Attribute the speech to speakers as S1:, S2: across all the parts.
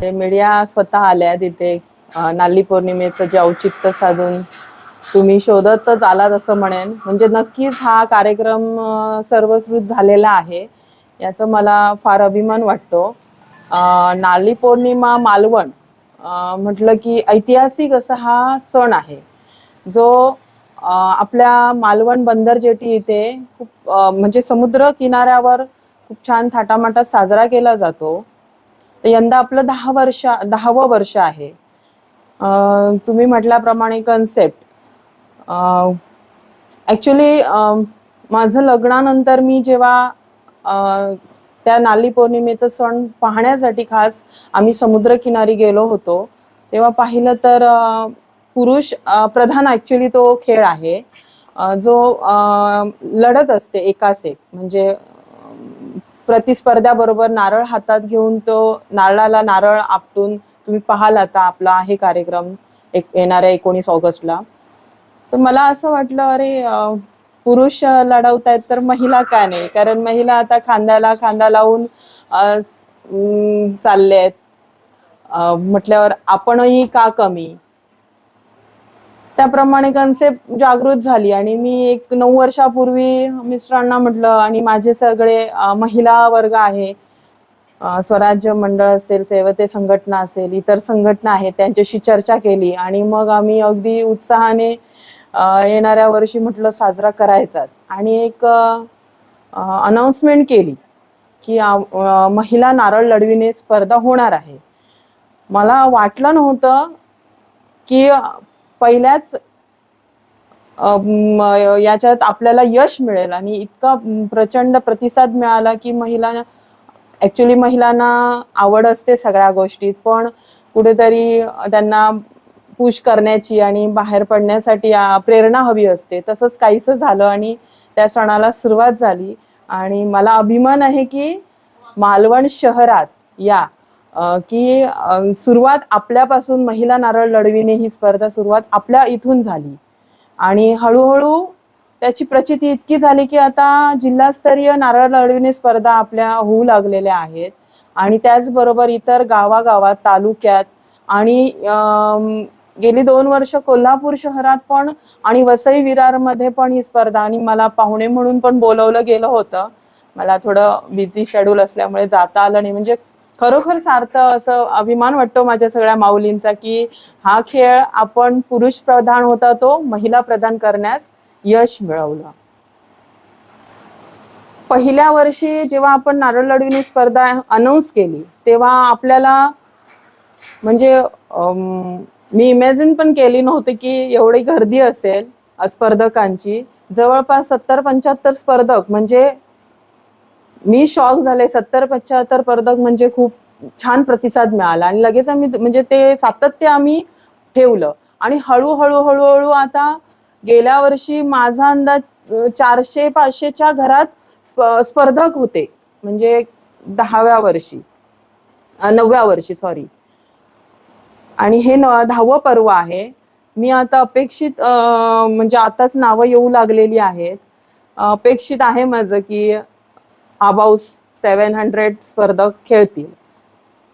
S1: ते मीडिया स्वतः आल्या तिथे. नाली पौर्णिमेचं जे औचित्य साधून तुम्ही शोधतच आलात असं म्हणेन. म्हणजे नक्कीच हा कार्यक्रम सर्वस्कृत झालेला आहे. याचा मला फार अभिमान वाटतो. नाली पौर्णिमा मालवण म्हटलं की ऐतिहासिक असा हा सण आहे. जो आपल्या मालवण बंदर जेटी इथे खूप म्हणजे समुद्र किनाऱ्यावर खूप छान थाटामाटात साजरा केला जातो. तर यंदा आपलं दहा वर्ष दहावं वर्ष आहे. तुम्ही म्हटल्याप्रमाणे कन्सेप्ट ॲक्च्युली माझं लग्नानंतर मी जेव्हा त्या नाली पौर्णिमेचं सण पाहण्यासाठी खास आम्ही समुद्रकिनारी गेलो होतो तेव्हा पाहिलं तर पुरुष प्रधान ॲक्च्युली तो खेळ आहे. जो लढत असते एकास एक म्हणजे प्रतिस्पर्ध्याबरोबर नारळ हातात घेऊन तो नारळाला नारळ आपटून तुम्ही पाहाल आता आपला आहे कार्यक्रम एक येणाऱ्या एकोणीस ऑगस्टला. तर मला असं वाटलं अरे पुरुष लढवत आहेत तर महिला का नाही? कारण महिला आता खांद्याला खांदा लावून चालले आहेत म्हटल्यावर आपणही का कमी? त्याप्रमाणे कन्सेप्ट जागृत झाली आणि मी एक नऊ वर्षापूर्वी मिस्टरांना म्हटलं आणि माझे सगळे महिला वर्ग आहे स्वराज्य मंडळ असेल सेवते संघटना असेल इतर संघटना आहेत त्यांच्याशी चर्चा केली आणि मग आम्ही अगदी उत्साहाने येणाऱ्या वर्षी म्हटलं साजरा करायचाच. आणि एक अनाउन्समेंट केली की महिला नारळ लढविणे स्पर्धा होणार आहे. मला वाटलं नव्हतं की पहिल्याच याच्यात आपल्याला यश मिळेल आणि इतका प्रचंड प्रतिसाद मिळाला की महिला ऍक्च्युली महिलांना आवड असते सगळ्या गोष्टीत. पण कुठेतरी त्यांना पुश करण्याची आणि बाहेर पडण्यासाठी प्रेरणा हवी असते. तसंच काहीसं झालं आणि त्या सणाला सुरुवात झाली. आणि मला अभिमान आहे की मालवण शहरात या की सुरुवात आपल्यापासून महिला नारळ लढविणे ही स्पर्धा सुरुवात आपल्या इथून झाली. आणि हळूहळू त्याची प्रचिती इतकी झाली की आता जिल्हास्तरीय नारळ लढविणे स्पर्धा आपल्या होऊ लागलेल्या आहेत. आणि त्याचबरोबर इतर गावागावात तालुक्यात आणि गेली दोन वर्ष कोल्हापूर शहरात पण आणि वसई विरारमध्ये पण ही स्पर्धा आणि मला पाहुणे म्हणून पण बोलवलं गेलं होतं. मला थोडं बिझी शेड्यूल असल्यामुळे जाता आलं नाही. म्हणजे खरोखर सार्थ असं अभिमान वाटतो माझ्या सगळ्या माऊलींचा की हा खेळ आपण पुरुष प्रधान होता तो महिला प्रधान करण्यास यश मिळवलं. पहिल्या वर्षी जेव्हा आपण नारळ लढविणी स्पर्धा अनाऊन्स केली तेव्हा आपल्याला म्हणजे मी इमॅजिन पण केली नव्हती की एवढी गर्दी असेल स्पर्धकांची. जवळपास सत्तर पंच्याहत्तर स्पर्धक म्हणजे मी शॉक झाले. सत्तर पंच्याहत्तर स्पर्धक म्हणजे खूप छान प्रतिसाद मिळाला. आणि लगेच आम्ही म्हणजे ते सातत्य आम्ही ठेवलं. आणि हळूहळू हळूहळू आता गेल्या वर्षी माझा अंदाज चारशे पाचशेच्या घरात स्प- स्पर्धक होते. म्हणजे दहाव्या वर्षी. नवव्या वर्षी सॉरी आणि हे न दहावं पर्व आहे. मी आता अपेक्षित म्हणजे आताच नावं येऊ लागलेली आहेत. अपेक्षित आहे माझं की अबाउस सेवन हंड्रेड स्पर्धक खेळतील.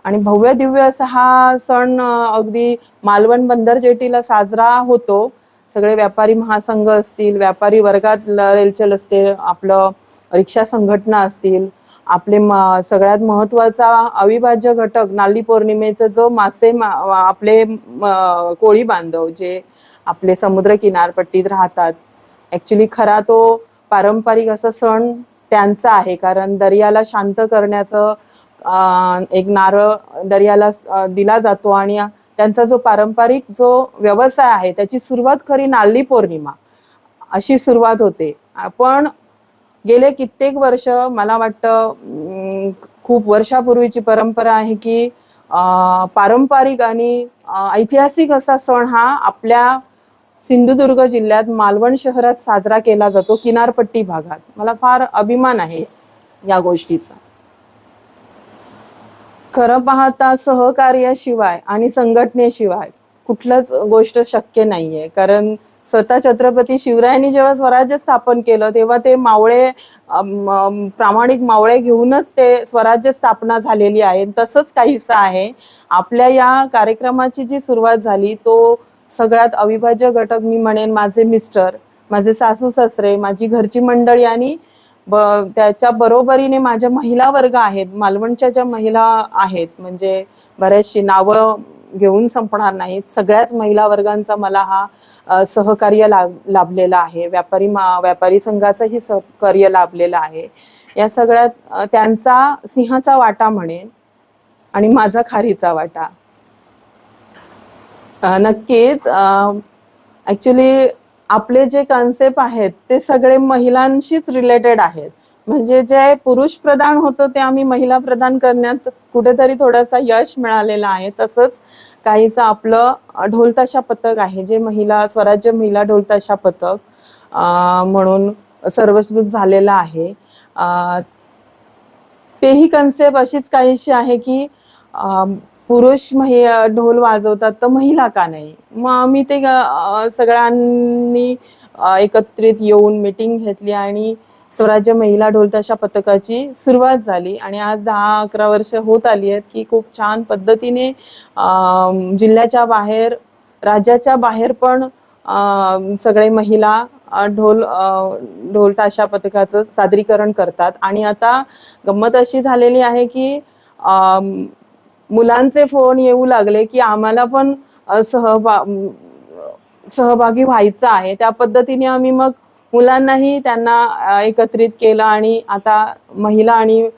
S1: आणि भव्य दिव्य असा हा सण अगदी मालवण बंदर जेटीला साजरा होतो. सगळे व्यापारी महासंघ असतील व्यापारी वर्गात ल- रेलचल असतील आपलं रिक्षा संघटना असतील आपले म- सगळ्यात महत्त्वाचा अविभाज्य घटक नाली पौर्णिमेचं जो मासे मा- आपले कोळी बांधव जे आपले समुद्र किनारपट्टीत राहतात. ॲक्च्युली खरा तो पारंपरिक असा सण त्यांचं आहे. कारण दर्याला शांत करण्याचं एक नारळ दर्याला दिला जातो आणि त्यांचा जो पारंपरिक जो व्यवसाय आहे त्याची सुरुवात खरी नाल्ली पौर्णिमा अशी सुरुवात होते. पण गेले कित्येक वर्ष मला वाटतं खूप वर्षापूर्वीची परंपरा आहे की पारंपरिक आणि ऐतिहासिक असा सण हा आपल्या सिंधुदुर्ग जिल्ह्यात मालवण शहरात साजरा केला जातो किनारपट्टी भागात. मला फार अभिमान आहे या गोष्टीचा. खरं पाहता सहकार्याशिवाय आणि संघटनेशिवाय कुठलंच गोष्ट शक्य नाहीये. कारण स्वतः छत्रपती शिवरायांनी जेव्हा स्वराज्य स्थापन केलं तेव्हा ते मावळे प्रामाणिक मावळे घेऊनच ते स्वराज्य स्थापना झालेली आहे. तसंच काहीसा आहे. आपल्या या कार्यक्रमाची जी सुरुवात झाली तो सगळ्यात अविभाज्य घटक मी म्हणेन माझे मिस्टर माझे सासू सासरे माझी घरची मंडळी आणि ब त्याच्या बरोबरीने माझ्या महिला वर्ग आहेत मालवणच्या ज्या महिला आहेत म्हणजे बऱ्याचशी नावं घेऊन संपणार नाहीत. सगळ्याच महिला वर्गांचा मला हा सहकार्य लाभ लाभलेला आहे. व्यापारी मा व्यापारी संघाचंही सहकार्य लाभलेलं आहे. या सगळ्यात त्यांचा सिंहाचा वाटा म्हणेन आणि माझा खारीचा वाटा. नक्कीच ॲक्च्युली आपले जे कन्सेप्ट आहेत ते सगळे महिलांशीच रिलेटेड आहेत. म्हणजे जे पुरुष प्रधान होतं ते आम्ही महिला प्रदान करण्यात कुठेतरी थोडासा यश मिळालेलं आहे. तसंच काहीचं आपलं ढोलताशा पथक आहे जे महिला स्वराज्य महिला ढोलताशा पथक म्हणून सर्वस्कृत झालेलं आहे. तेही कन्सेप्ट अशीच काहीशी आहे की पुरुष महि ढोल वाजवतात तर महिला का नाही? मग आम्ही ते सगळ्यांनी एकत्रित येऊन मिटिंग घेतली आणि स्वराज्य महिला ढोलताशा पथकाची सुरुवात झाली. आणि आज दहा अकरा वर्ष होत आली आहेत की खूप छान पद्धतीने जिल्ह्याच्या बाहेर राज्याच्या बाहेर पण सगळे महिला ढोल ढोल ताशा पथकाचं सादरीकरण करतात. आणि आता गंमत अशी झालेली आहे की मुलांचे फोन येऊ लागले की आम्हाला पण सहभा सहभागी व्हायचं आहे. त्या पद्धतीने आम्ही मग मुलांनाही त्यांना एकत्रित केलं आणि आता महिला आणि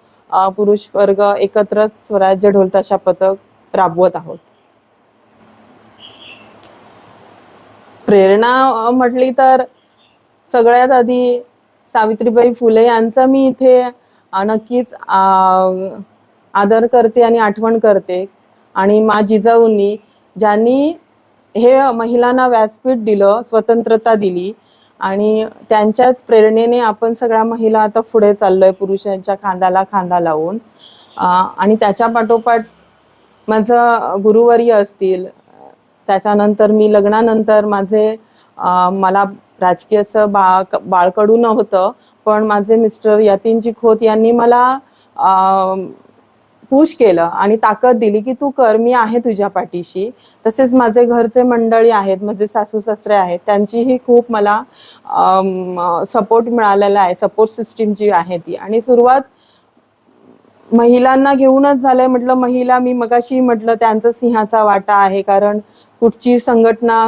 S1: पुरुष वर्ग एकत्रच स्वराज्य ढोलताशा पथक राबवत आहोत. प्रेरणा म्हटली तर सगळ्यात आधी सावित्रीबाई फुले यांचा मी इथे नक्कीच आदर करते आणि आठवण करते. आणि मा जिजाऊंनी ज्यांनी हे महिलांना व्यासपीठ दिलं स्वतंत्रता दिली आणि त्यांच्याच प्रेरणेने आपण सगळ्या महिला आता पुढे चाललोय पुरुषांच्या खांद्याला खांदा लावून. आणि त्याच्या पाठोपाठ माझं गुरुवर्य असतील. त्याच्यानंतर मी लग्नानंतर माझे मला राजकीय असं बाळ बाळकडून नव्हतं पण माझे मिस्टर यतीनजी खोत यांनी मला पुश केलं आणि ताकद दिली की तू कर मी आहे तुझ्या पाठीशी. तसेच माझे घरचे मंडळी आहेत माझे सासू सासरे आहेत त्यांचीही खूप मला सपोर्ट मिळालेला आहे सपोर्ट सिस्टीम जी आहे ती. आणि सुरुवात महिलांना घेऊनच झालंय. म्हटलं महिला मी मगाशी म्हटलं त्यांचा सिंहाचा वाटा आहे कारण कुठची संघटना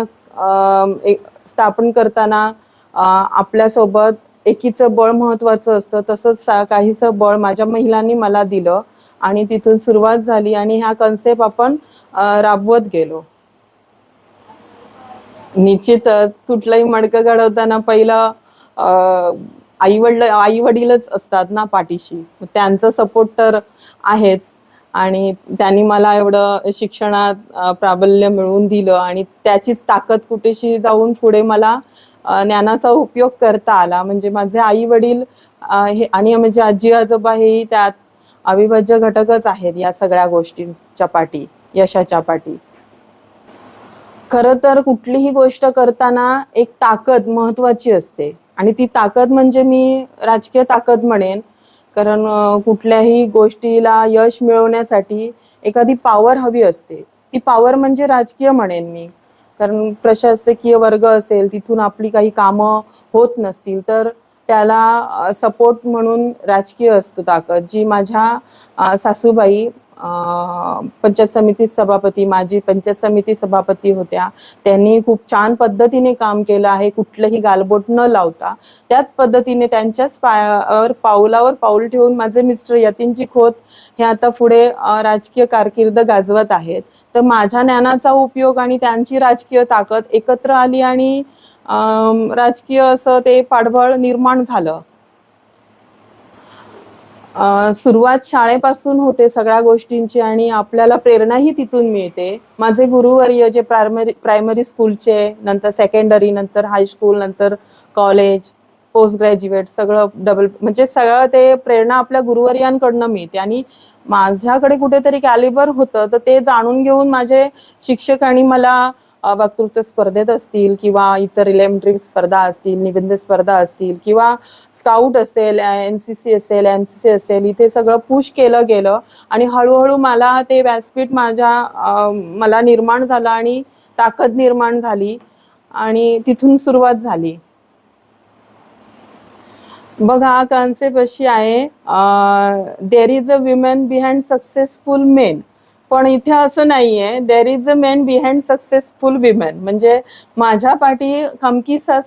S1: एक- स्थापन करताना आपल्यासोबत एकीचं बळ महत्वाचं असतं. तसंच सा- काहीचं बळ माझ्या महिलांनी मला दिलं. आणि तिथून सुरुवात झाली आणि ह्या कन्सेप्ट आपण राबवत गेलो. निश्चितच कुठलंही मडकं घडवताना पहिलं आई वडील आई वडीलच असतात ना पाठीशी. त्यांचं त्यांचा सपोर्ट तर आहेच. आणि त्यांनी मला एवढं शिक्षणात प्राबल्य मिळवून दिलं आणि त्याचीच ताकद कुठेशी जाऊन पुढे मला ज्ञानाचा उपयोग करता आला. म्हणजे माझे आई वडील हे आणि म्हणजे आजी आजोबा हे त्यात अविभाज्य घटकच आहेत या सगळ्या गोष्टींच्या पाठी यशाच्या पाठी. खरं तर कुठलीही गोष्ट करताना एक ताकद महत्वाची असते. आणि ती ताकद म्हणजे मी राजकीय ताकद म्हणेन कारण कुठल्याही गोष्टीला यश मिळवण्यासाठी एखादी पॉवर हवी असते. ती पॉवर म्हणजे राजकीय म्हणेन मी. कारण प्रशासकीय वर्ग असेल तिथून आपली काही कामं होत नसतील तर त्याला सपोर्ट म्हणून राजकीय असतं ताकद जी माझ्या सासूबाई पंचायत समिती सभापती माझी पंचायत समिती सभापती होत्या. त्यांनी खूप छान पद्धतीने काम केलं आहे कुठलंही गालबोट न लावता. त्याच पद्धतीने त्यांच्याच पायावर पाऊलावर पाऊल ठेवून माझे मिस्टर यतीनजी खोत हे आता पुढे राजकीय कारकीर्द गाजवत आहेत. तर माझ्या ज्ञानाचा उपयोग आणि त्यांची राजकीय ताकद एकत्र आली आणि राजकीय असं ते पाठबळ निर्माण झालं. सुरुवात शाळेपासून होते सगळ्या गोष्टींची आणि आपल्याला प्रेरणाही तिथून मिळते. माझे गुरुवर्य जे प्रायमरी प्रायमरी स्कूलचे नंतर सेकंडरी नंतर हायस्कूल नंतर कॉलेज पोस्ट ग्रॅज्युएट सगळं डबल म्हणजे सगळं ते प्रेरणा आपल्या गुरुवर्यांकडनं मिळते. आणि माझ्याकडे कुठेतरी कॅलिबर होतं तर ते जाणून घेऊन माझे शिक्षकांनी मला वक्तृत्व स्पर्धेत असतील किंवा इतर इलेमेंटरी स्पर्धा असतील निबंध स्पर्धा असतील किंवा स्काउट असेल एन सी सी असेल एम सी सी असेल इथे सगळं पुश केलं गेलं. आणि हळूहळू मला ते व्यासपीठ माझ्या मला निर्माण झालं आणि ताकद निर्माण झाली आणि तिथून सुरुवात झाली. बघा कॉन्सेप्ट अशी आहे there is a women behind successful men पण इथे असं नाहीये. There is a men behind successful women म्हणजे माझ्या पाठी खमकी सास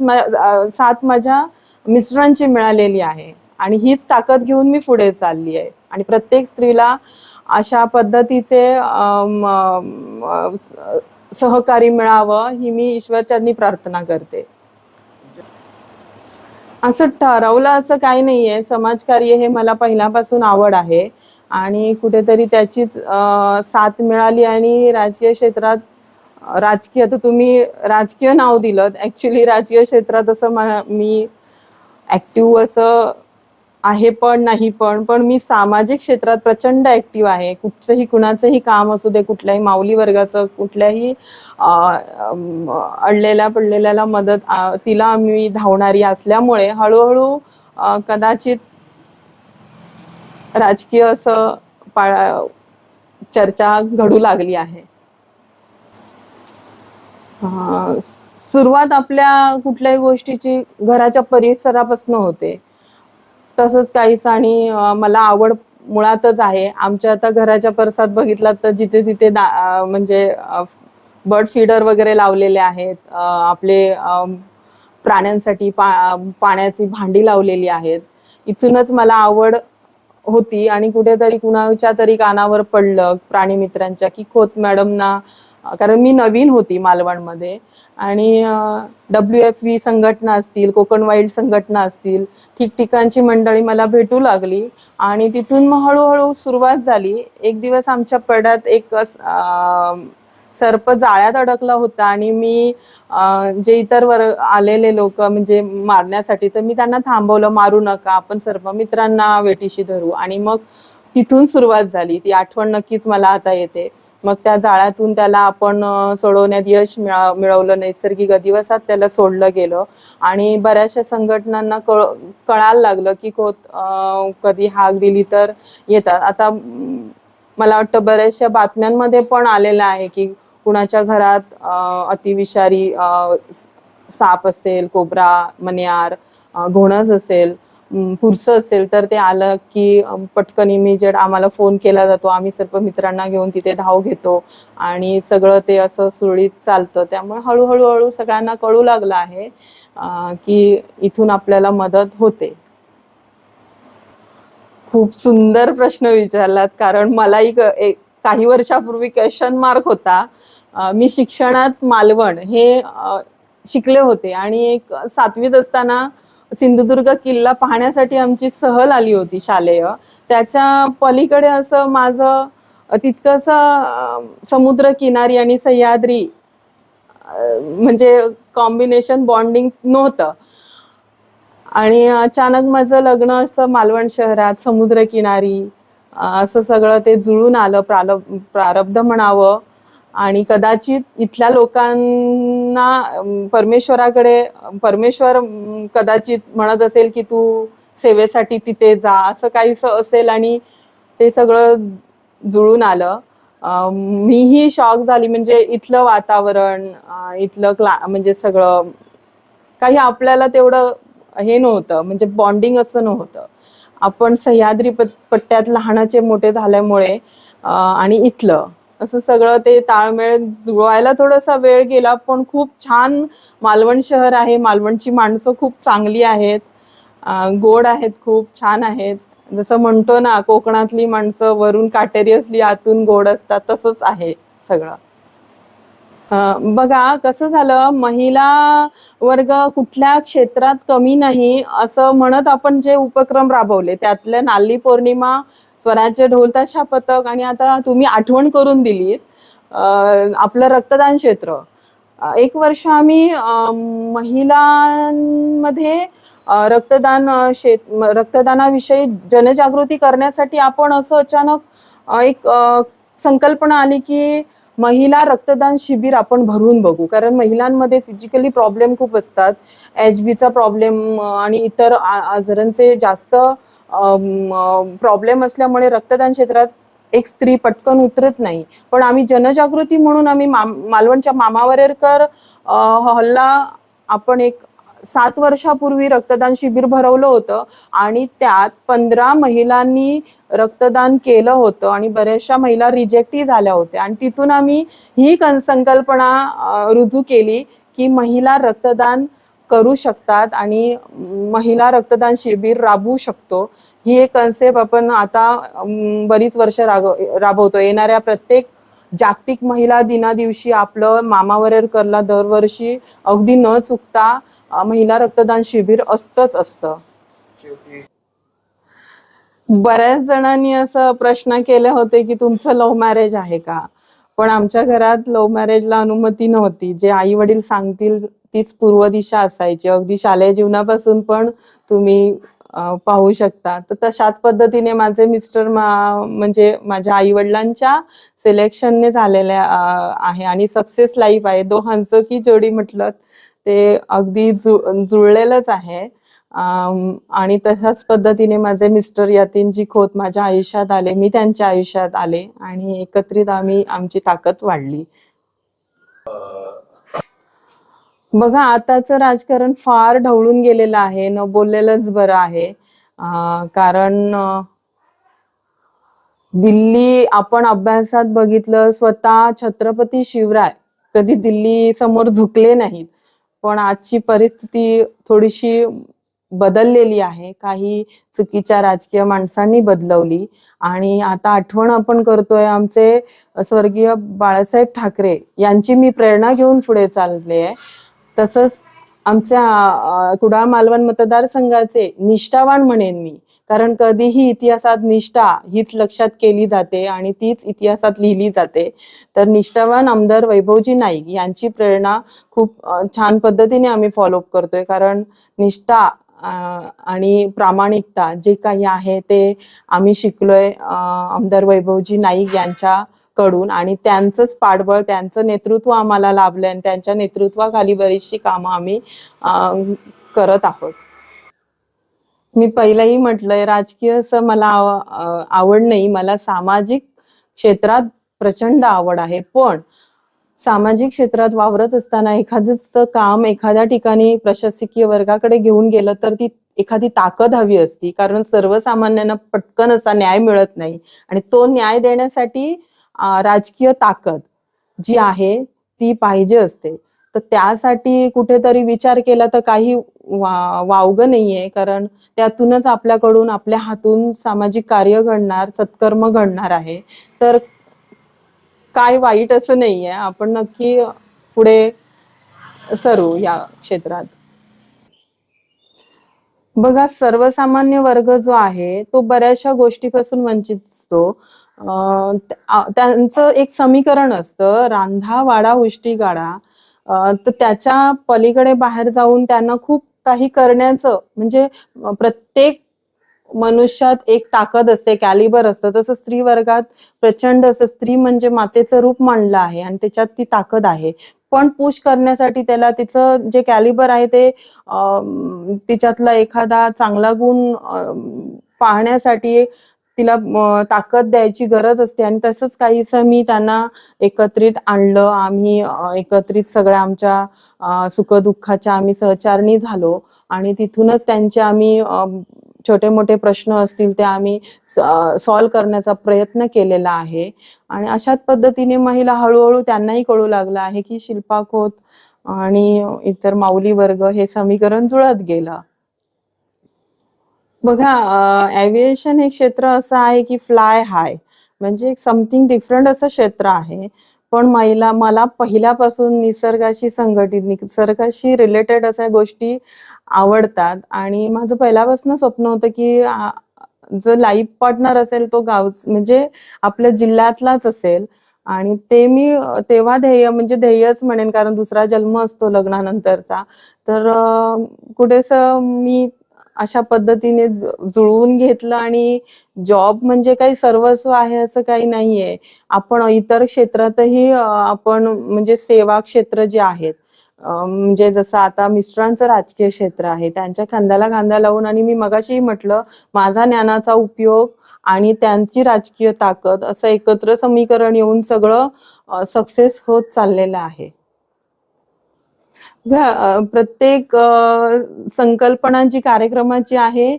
S1: साथ माझ्या मिस्टरांची मिळालेली आहे. आणि हीच ताकद घेऊन मी पुढे चालली आहे. आणि प्रत्येक स्त्रीला अशा पद्धतीचे सहकारी मिळावं ही मी ईश्वरचरणी प्रार्थना करते. असं ठरवलं असं काही नाहीये. समाजकार्य हे मला पहिल्यापासून आवड आहे. आणि कुठेतरी त्याचीच साथ मिळाली आणि राजकीय क्षेत्रात राजकीय तर तुम्ही राजकीय नाव दिलं ॲक्च्युली राजकीय क्षेत्रात असं मा- मी ॲक्टिव्ह असं आहे पण नाही पण पण मी सामाजिक क्षेत्रात प्रचंड ॲक्टिव्ह आहे. कुठचंही कुणाचंही काम असू दे कुठल्याही माऊली वर्गाचं कुठल्याही अडलेल्या पडलेल्याला मदत तिला मी धावणारी असल्यामुळे हळूहळू कदाचित राजकीय असं चर्चा घडू लागली आहे. सुरुवात आपल्या कुठल्याही गोष्टीची घराच्या परिसरापासून होते. तसंच काहीच आणि मला आवड मुळातच आहे. आमच्या आता घराच्या परसात बघितलात तर जिथे तिथे दा म्हणजे बर्ड फीडर वगैरे लावलेले आहेत. आपले प्राण्यांसाठी पा पाण्याची भांडी लावलेली आहेत. इथूनच मला आवड होती आणि कुठेतरी कुणाच्या तरी कानावर पडलं प्राणी मित्रांच्या की खोत मॅडमना कारण मी नवीन होती मालवणमध्ये. आणि डब्ल्यू एफ व्ही संघटना असतील कोकण वाईल्ड संघटना असतील ठिकठिकाणची मंडळी मला भेटू लागली. आणि तिथून मग हळूहळू सुरुवात झाली. एक दिवस आमच्या पड्यात एक सर्प जाळ्यात अडकला होता आणि मी जे इतर वर आलेले लोक म्हणजे मारण्यासाठी तर मी त्यांना थांबवलं मारू नका आपण सर्प मित्रांना वेटीशी धरू. आणि मग तिथून सुरुवात झाली. ती आठवण नक्कीच मला आता येते. मग त्या जाळ्यातून त्याला आपण सोडवण्यात यश मिळा मिळवलं नैसर्गिक अधिवासात त्याला सोडलं गेलं. आणि बऱ्याचशा संघटनांना कळ कळायला लागलं की कोत कधी हाक दिली तर येतात. आता मला वाटतं बऱ्याचशा बातम्यांमध्ये पण आलेलं आहे की कुणाच्या घरात अतिविषारी साप असेल कोबरा मन्यार घोणस असेल पुरस पुरसं असेल तर ते आलं की पटकन इमिजिएट आम्हाला फोन केला जातो. आम्ही सर्व मित्रांना घेऊन तिथे धाव घेतो आणि सगळं ते असं सुरळीत चालतं. त्यामुळे हळूहळू हळू सगळ्यांना कळू लागलं आहे की इथून आपल्याला मदत होते. खूप सुंदर प्रश्न विचारलात कारण मलाही काही वर्षापूर्वी क्वेश्चन मार्क होता. मी शिक्षणात मालवण हे शिकले होते. आणि एक सातवीत असताना सिंधुदुर्ग किल्ला पाहण्यासाठी आमची सहल आली होती शालेय. त्याच्या पलीकडे असं माझं तितकंसं समुद्र किनारी आणि सह्याद्री म्हणजे कॉम्बिनेशन बॉन्डिंग नव्हतं. आणि अचानक माझं लग्न असं मालवण शहरात समुद्रकिनारी किनारी असं सगळं ते जुळून आलं प्रारब प्रारब्ध म्हणावं. आणि कदाचित इथल्या लोकांना परमेश्वराकडे परमेश्वर कदाचित म्हणत असेल की तू सेवेसाठी तिथे जा असं काहीसं असेल आणि ते सगळं जुळून आलं. मीही शॉक झाली म्हणजे इथलं वातावरण इथलं क्ला म्हणजे सगळं काही आपल्याला तेवढं हे नव्हतं म्हणजे बॉन्डिंग असं नव्हतं. आपण सह्याद्री पट्ट्यात लहानाचे मोठे झाल्यामुळे आणि इथलं. असं सगळं ते ताळमेळ जुळवायला थोडासा वेळ गेला पण खूप छान मालवण शहर आहे. मालवणची माणसं खूप चांगली आहेत. गोड आहेत खूप छान आहेत. जसं म्हणतो ना कोकणातली माणसं वरून काटेरी असली आतून गोड असतात तसंच आहे सगळं. बघा कसं झालं महिला वर्ग कुठल्या क्षेत्रात कमी नाही असं म्हणत आपण जे उपक्रम राबवले त्यातल्या नाल्ली पौर्णिमा स्वराज्य ढोलताशा पथक आणि आता तुम्ही आठवण करून दिलीत आपलं रक्तदान क्षेत्र. एक वर्ष आम्ही महिलांमध्ये रक्तदान शेत रक्तदानाविषयी जनजागृती करण्यासाठी आपण असं अचानक एक संकल्पना आली की महिला रक्तदान शिबिर आपण भरून बघू. कारण महिलांमध्ये फिजिकली प्रॉब्लेम खूप असतात. एच बीचा प्रॉब्लेम आणि इतर आ- आजारांचे जास्त प्रॉब्लेम असल्यामुळे रक्तदान क्षेत्रात एक स्त्री पटकन उतरत नाही. पण आम्ही जनजागृती म्हणून आम्ही माम- मालवणच्या मामावरेरकर अ, हॉलला आपण एक सात वर्षापूर्वी रक्तदान शिबिर भरवलं होतं आणि त्यात पंधरा महिलांनी रक्तदान केलं होतं आणि बऱ्याचशा महिला रिजेक्टही झाल्या होत्या. आणि तिथून आम्ही ही कन संकल्पना रुजू केली की महिला रक्तदान करू शकतात आणि महिला रक्तदान शिबिर राबवू शकतो. ही एक कन्सेप्ट आपण आता बरीच वर्ष राग राबवतो येणाऱ्या प्रत्येक जागतिक महिला दिना दिवशी आपलं मामावरेरकरला दरवर्षी अगदी न चुकता महिला रक्तदान शिबिर असतच असतं. बऱ्याच जणांनी असं प्रश्न केले होते की तुमचं लव्ह मॅरेज आहे का? पण आमच्या घरात लव्ह मॅरेजला अनुमती नव्हती. जे आई वडील सांगतील तीच पूर्व दिशा असायची. अगदी शालेय जीवनापासून पण तुम्ही पाहू शकता. तर तशाच पद्धतीने माझे मिस्टर मा- म्हणजे माझ्या आई वडिलांच्या सिलेक्शनने झालेले आहे आणि सक्सेस लाईफ आहे. दोघांचं की जोडी म्हटलं ते अगदी जु- जुळलेलंच आहे. आणि तशाच पद्धतीने माझे मिस्टर यतीनजी खोत माझ्या आयुष्यात आले. मी त्यांच्या आयुष्यात आले आणि एकत्रित आम्ही आमची ताकद वाढली. बघा आताचं राजकारण फार ढवळून गेलेलं आहे. न बोललेलंच बरं आहे. कारण दिल्ली आपण अभ्यासात बघितलं स्वतः छत्रपती शिवराय कधी दिल्ली समोर झुकले नाहीत. पण आजची परिस्थिती थोडीशी बदललेली आहे. काही चुकीच्या राजकीय माणसांनी बदलवली. आणि आता आठवण आपण करतोय आमचे स्वर्गीय बाळासाहेब ठाकरे यांची मी प्रेरणा घेऊन पुढे चालले आहे. तसंच आमच्या कुडाळ मालवण मतदारसंघाचे निष्ठावान म्हणेन मी. कारण कधीही इतिहासात निष्ठा हीच लक्षात केली जाते आणि तीच इतिहासात लिहिली जाते. तर निष्ठावान आमदार वैभवजी नाईक यांची प्रेरणा खूप छान पद्धतीने आम्ही फॉलोअप करतोय. कारण निष्ठा आणि प्रामाणिकता जे काही आहे ते आम्ही शिकलोय आमदार वैभवजी नाईक यांच्या कडून आणि त्यांचंच पाठबळ त्यांचं नेतृत्व आम्हाला लाभलंय आणि त्यांच्या नेतृत्वाखाली बरीचशी कामं आम्ही करत आहोत. मी पहिलंही म्हटलंय राजकीय असं मला आवड नाही मला सामाजिक क्षेत्रात प्रचंड आवड आहे. पण सामाजिक क्षेत्रात वावरत असताना एखादंच काम एखाद्या ठिकाणी प्रशासकीय वर्गाकडे घेऊन गेलं तर ती एखादी ताकद हवी असती. कारण सर्वसामान्यांना पटकन असा न्याय मिळत नाही. आणि तो न्याय देण्यासाठी राजकीय ताकद जी आहे ती पाहिजे असते. तर त्यासाठी कुठेतरी विचार केला तर काही वा- वावगं नाहीये कारण त्यातूनच आपल्याकडून आपल्या हातून सामाजिक कार्य घडणार सत्कर्म घडणार आहे. तर काय वाईट असं नाहीये. आपण नक्की पुढे सरू या क्षेत्रात. बघा सर्वसामान्य वर्ग जो आहे तो बऱ्याचशा गोष्टीपासून वंचित असतो. त्यांचं एक समीकरण असतं रांधा वाडा उष्टी गाडा. तर त्याच्या पलीकडे बाहेर जाऊन त्यांना खूप काही करण्याचं म्हणजे प्रत्येक मनुष्यात एक ताकद असते कॅलिबर असतं. तसं स्त्री वर्गात प्रचंड असं स्त्री म्हणजे मातेचं रूप मांडलं आहे आणि त्याच्यात ती ताकद आहे. पण पुश करण्यासाठी त्याला तिचं जे कॅलिबर आहे ते तिच्यातला एखादा चांगला गुण पाहण्यासाठी तिला ताकद द्यायची गरज असते. आणि तसंच काहीसं मी त्यांना एकत्रित आणलं. आम्ही एकत्रित सगळ्या आमच्या सुखदुःखाच्या आम्ही सहचारणी झालो. आणि तिथूनच त्यांचे आम्ही छोटे मोठे प्रश्न असतील ते आम्ही सॉल्व करण्याचा प्रयत्न केलेला आहे. आणि अशाच पद्धतीने महिला हळूहळू त्यांनाही कळू लागलं आहे की शिल्पा खोत आणि इतर माऊली वर्ग हे समीकरण जुळत गेलं. बघा एव्हिएशन हे क्षेत्र असं आहे की फ्लाय हाय म्हणजे एक समथिंग डिफरंट असं क्षेत्र आहे. पण महिला मला पहिल्यापासून निसर्गाशी संघटित निसर्गाशी रिलेटेड अशा गोष्टी आवडतात. आणि माझं पहिल्यापासून स्वप्न होतं की जो लाईफ पार्टनर असेल तो गाव म्हणजे आपल्या जिल्ह्यातलाच असेल. आणि ते मी तेव्हा ध्येय म्हणजे ध्येयच म्हणेन कारण दुसरा जन्म असतो लग्नानंतरचा. तर कुठेस मी अशा पद्धतीने जुळवून घेतलं आणि जॉब म्हणजे काही सर्वस्व आहे असं काही नाहीये. आपण इतर क्षेत्रातही आपण म्हणजे सेवा क्षेत्र जे आहेत म्हणजे जसं आता मिस्टरांचं राजकीय क्षेत्र आहे त्यांच्या खांद्याला खांदा लावून आणि मी मगाशी म्हटलं माझा ज्ञानाचा उपयोग आणि त्यांची राजकीय ताकद असं एकत्र समीकरण येऊन सगळं सक्सेस होत चाललेलं आहे. प्रत्येक संकल्पना जी कार्यक्रमाची आहे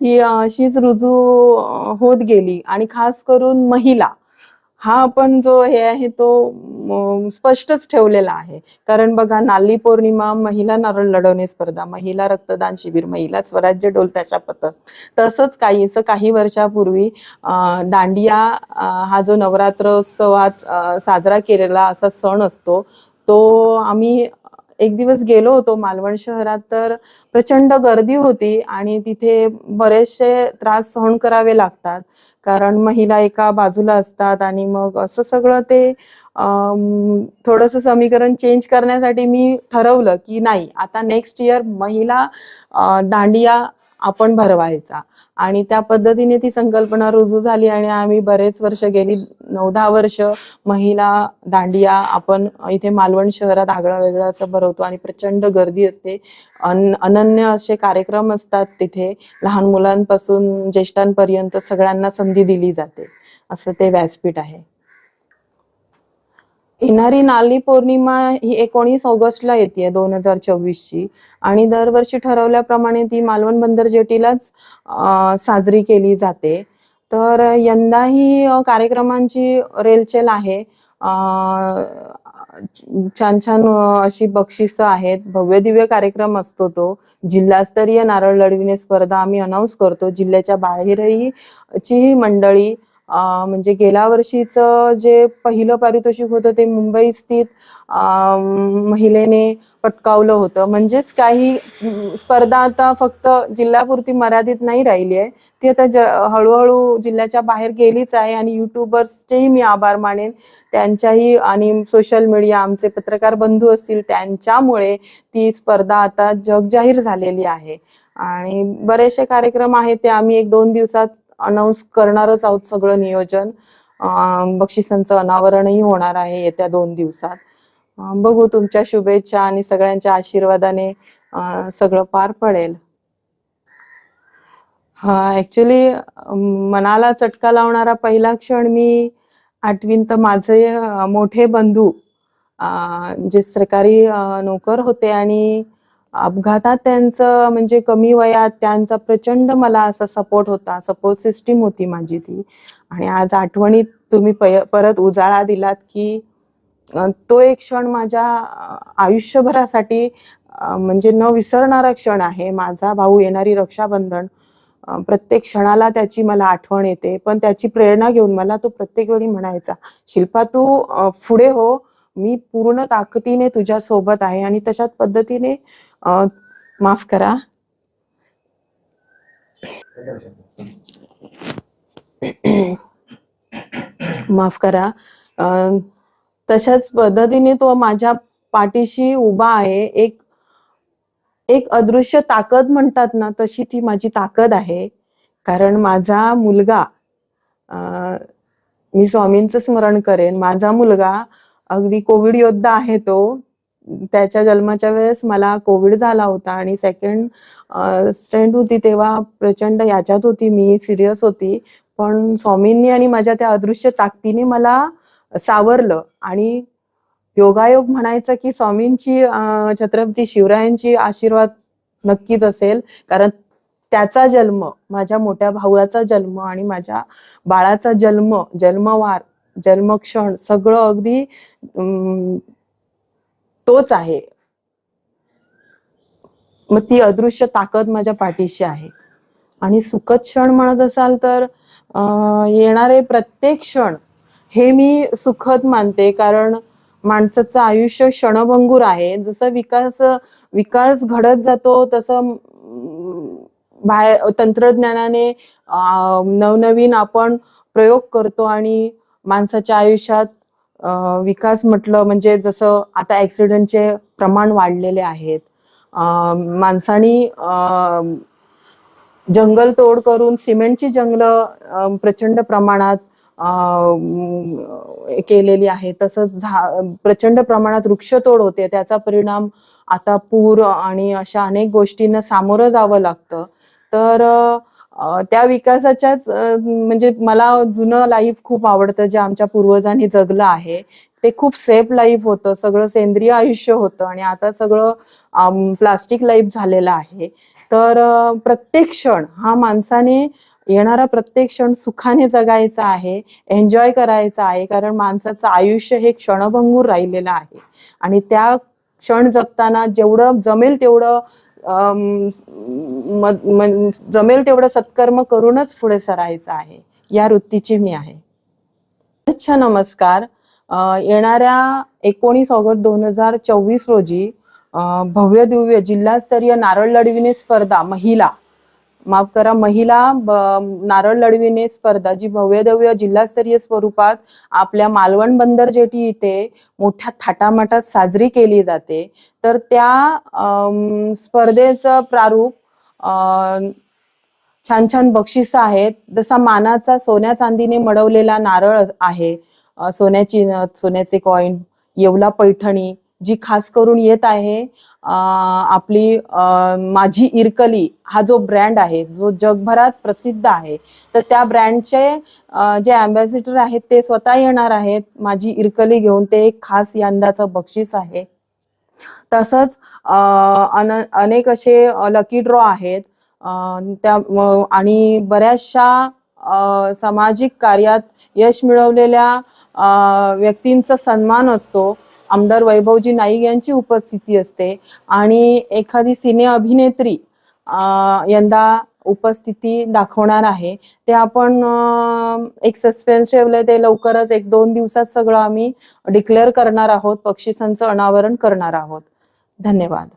S1: ती अशीच रुजू होत गेली. आणि खास करून महिला हा आपण जो हे आहे तो स्पष्टच ठेवलेला आहे. कारण बघा नाली पौर्णिमा महिला नारळ लढवणे स्पर्धा महिला रक्तदान शिबिर महिला स्वराज्य डोल त्याच्या पथक. तसंच काहीच काही वर्षापूर्वी दांडिया हा जो नवरात्रोत्सवात साजरा केलेला असा सण असतो तो आम्ही एक दिवस गेलो होतो मालवण शहरात तर प्रचंड गर्दी होती आणि तिथे बरेचसे त्रास सहन करावे लागतात. कारण महिला एका बाजूला असतात आणि मग असं सगळं ते थोडंसं समीकरण चेंज करण्यासाठी मी ठरवलं की नाही आता नेक्स्ट इयर महिला दांडिया आपण भरवायचा. आणि त्या पद्धतीने ती संकल्पना रुजू झाली आणि आम्ही बरेच वर्ष गेली नऊ दहा वर्ष महिला दांडिया आपण इथे मालवण शहरात आगळा वेगळा असं भरवतो आणि प्रचंड गर्दी असते. अन अनन्य असे कार्यक्रम असतात तिथे. लहान मुलांपासून ज्येष्ठांपर्यंत सगळ्यांना संधी दिली जाते. असं ते व्यासपीठ आहे. येणारी नाली पौर्णिमा ही एकोणीस ऑगस्टला येते दोन हजार चोवीसची. आणि दरवर्षी ठरवल्याप्रमाणे ती मालवण बंदर जेटीलाच साजरी केली जाते. तर यंदाही कार्यक्रमांची रेलचेल आहे. छान छान अशी बक्षिस आहेत. भव्य दिव्य कार्यक्रम असतो तो. जिल्हास्तरीय नारळ लढविणे स्पर्धा आम्ही अनाऊन्स करतो. जिल्ह्याच्या बाहेरही ची मंडळी म्हणजे गेल्या वर्षीचं जे पहिलं पारितोषिक होतं ते मुंबई स्थित महिलेने पटकावलं होतं. म्हणजेच काही स्पर्धा आता फक्त जिल्ह्यापुरती मर्यादित नाही राहिली आहे. ती आता ज हळूहळू जिल्ह्याच्या बाहेर गेलीच आहे आणि युट्यूबर्सचेही मी आभार मानेन. त्यांच्याही आणि सोशल मीडिया आमचे पत्रकार बंधू असतील त्यांच्यामुळे ती स्पर्धा आता जगजाहीर झालेली आहे. आणि बरेचसे कार्यक्रम आहेत ते आम्ही एक दोन दिवसात अनाऊन्स करणारच आहोत सगळं नियोजन. बक्षिसांचं अनावरणही होणार आहे येत्या दोन दिवसात. बघू तुमच्या शुभेच्छा आणि सगळ्यांच्या आशीर्वादाने सगळं पार पडेल. ऍक्च्युली मनाला चटका लावणारा पहिला क्षण मी आठवीन तर माझे मोठे बंधू जे सरकारी नोकर होते आणि अपघातात त्यांचं म्हणजे कमी वयात त्यांचा प्रचंड मला असा सपोर्ट होता सपोर्ट सिस्टीम होती माझी ती. आणि आज आठवणीत तुम्ही परत उजाळा दिलात की तो एक क्षण माझ्या आयुष्यभरासाठी म्हणजे न विसरणारा क्षण आहे. माझा भाऊ येणारी रक्षाबंधन प्रत्येक क्षणाला त्याची मला आठवण येते. पण त्याची प्रेरणा घेऊन मला तो प्रत्येक वेळी म्हणायचा शिल्पा तू पुढे हो. मी पूर्ण ताकदीने तुझ्या सोबत आहे आणि तशाच पद्धतीने माफ करा. माफ करा. तशाच पद्धतीने तो माझ्या पाठीशी उभा आहे. एक एक अदृश्य ताकद म्हणतात ना तशी ती माझी ताकद आहे. कारण माझा मुलगा मी स्वामींचं स्मरण करेन. माझा मुलगा अगदी कोविड योद्धा आहे तो. त्याच्या जन्माच्या वेळेस मला कोविड झाला होता आणि सेकंड स्ट्रेंट होती तेव्हा प्रचंड याच्यात होती मी सिरियस होती. पण स्वामींनी आणि माझ्या त्या अदृश्य ताकदीने मला सावरलं आणि योगायोग म्हणायचं की स्वामींची छत्रपती शिवरायांची आशीर्वाद नक्कीच असेल. कारण त्याचा जन्म माझ्या मोठ्या भावाचा जन्म आणि माझ्या बाळाचा जन्म जन्मवार जन्मक्षण सगळं अगदी तोच आहे. मग ती अदृश्य ताकद माझ्या पाठीशी आहे. आणि सुखद क्षण म्हणत असाल तर येणारे प्रत्येक क्षण हे मी सुखद मानते. कारण माणसाचं आयुष्य क्षणभंगूर आहे. जसं विकास विकास घडत जातो तसं बाहेर तंत्रज्ञानाने नवनवीन आपण प्रयोग करतो आणि माणसाच्या आयुष्यात विकास म्हटलं म्हणजे जसं आता ऍक्सिडेंटचे प्रमाण वाढलेले आहेत. माणसानी जंगल तोड करून सिमेंटची जंगलं प्रचंड प्रमाणात केलेली आहे. तसंच झा प्रचंड प्रमाणात वृक्षतोड होते. त्याचा परिणाम आता पूर आणि अशा अनेक गोष्टींना सामोरं जावं लागतं. तर त्या विकासाच्याच म्हणजे मला जुनं लाईफ खूप आवडतं जे आमच्या पूर्वजांनी जगलं आहे. ते खूप सेफ लाईफ होतं सगळं सेंद्रिय आयुष्य होतं आणि आता सगळं प्लास्टिक लाईफ झालेलं आहे. तर प्रत्येक क्षण हा माणसाने येणारा प्रत्येक क्षण सुखाने जगायचा आहे एन्जॉय करायचा आहे कारण माणसाचं आयुष्य हे क्षणभंगूर राहिलेलं आहे. आणि त्या क्षण जगताना जेवढं जमेल तेवढं जमेल तेवढं सत्कर्म करूनच पुढे सरायचं आहे. या वृत्तीची मी आहे. अच्छा नमस्कार. येणाऱ्या एकोणीस ऑगस्ट दोन हजार चोवीस रोजी भव्य दिव्य जिल्हास्तरीय नारळ लढविणे स्पर्धा महिला माफ करा महिला नारळ लढविणे स्पर्धा जी भव्यदव्य जिल्हास्तरीय स्वरूपात आपल्या मालवण बंदर जेटी इथे मोठ्या थाटामाटात साजरी केली जाते. तर त्या स्पर्धेचं प्रारूप छान छान बक्षीस आहेत. जसा मानाचा सोन्या चांदीने मडवलेला नारळ आहे सोन्याची सोन्याचे कॉईन येवला पैठणी जी खास करून येत आहे आपली माझी इरकली हा जो ब्रँड आहे जो जगभरात प्रसिद्ध आहे तर त्या ब्रँडचे जे अँबॅसिडर आहेत ते स्वतः येणार आहेत माझी इरकली घेऊन. ते एक खास यंदाचं बक्षीस आहे. तसंच अन- अनेक असे लकी ड्रॉ आहेत. त्या आणि बऱ्याचशा सामाजिक कार्यात यश मिळवलेल्या व्यक्तींचा सन्मान असतो. आमदार वैभवजी नाईक यांची उपस्थिती असते. आणि एखादी सिने अभिनेत्री यंदा उपस्थिती दाखवणार आहे. ते आपण एक सस्पेन्स ठेवलंय ते लवकरच एक दोन दिवसात सगळं आम्ही डिक्लेअर करणार आहोत. बक्षिसांचं अनावरण करणार आहोत. धन्यवाद.